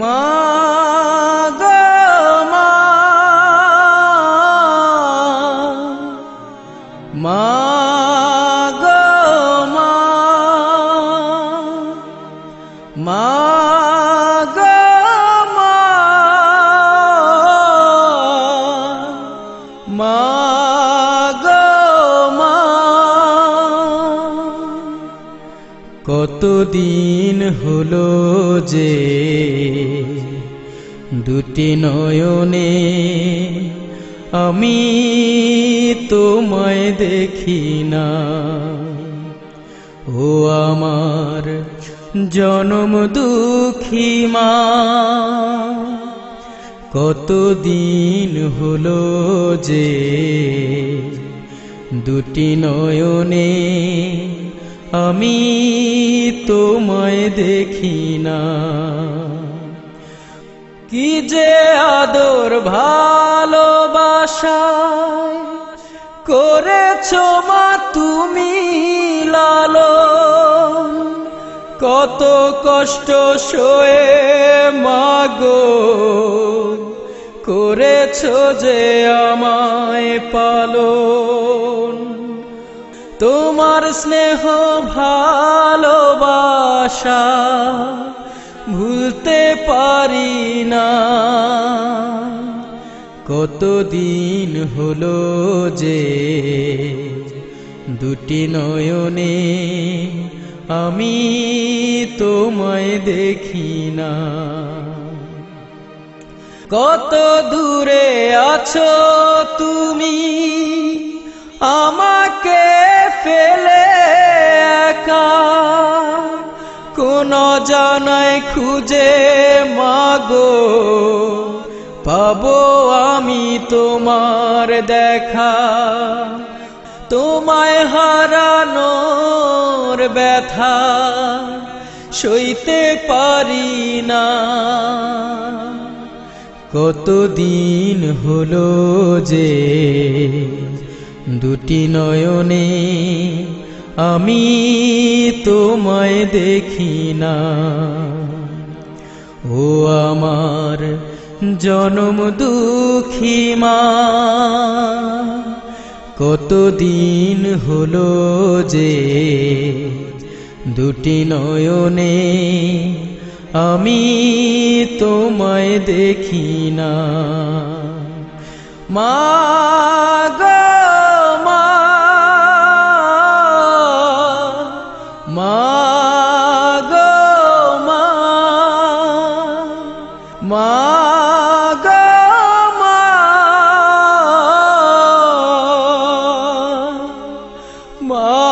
মা গো মা মা গো মা মা কতদিন হলো যে দুটি নয়নে আমি তোমায় দেখি না। ও আমার জনম দুঃখী মা, কতদিন হলো যে দুটি নয়নে আমি তোমায় দেখি না। কি যে আদর ভালোবাসায় করেছ মা তুমি লালন। কত কষ্ট সয়ে মাগো। করেছ যে আমায় পালন। তোমার স্নেহ ভালোবাসা ভুলতে পারি না। কতদিন হলো যে দুটি নয়নে আমি তোমায় দেখি না। কত দূরে আছো তুমি আমাকে কোন জানাই খুঁজে মাগো। পাবো আমি তোমার দেখা। তোমায় হারানোর ব্যথা সইতে পারি না। কতদিন হলো যে দুটি নয়নে আমি তোমায় দেখি না। ও আমার জনম দুঃখী মা, কতদিন হলো যে দুটি নয়নে আমি তোমায় দেখি না। মা মা গো মা মা